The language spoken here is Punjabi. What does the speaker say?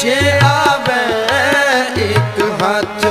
ਜੇ ਆਵੇ ਇੱਕ ਹੱਥ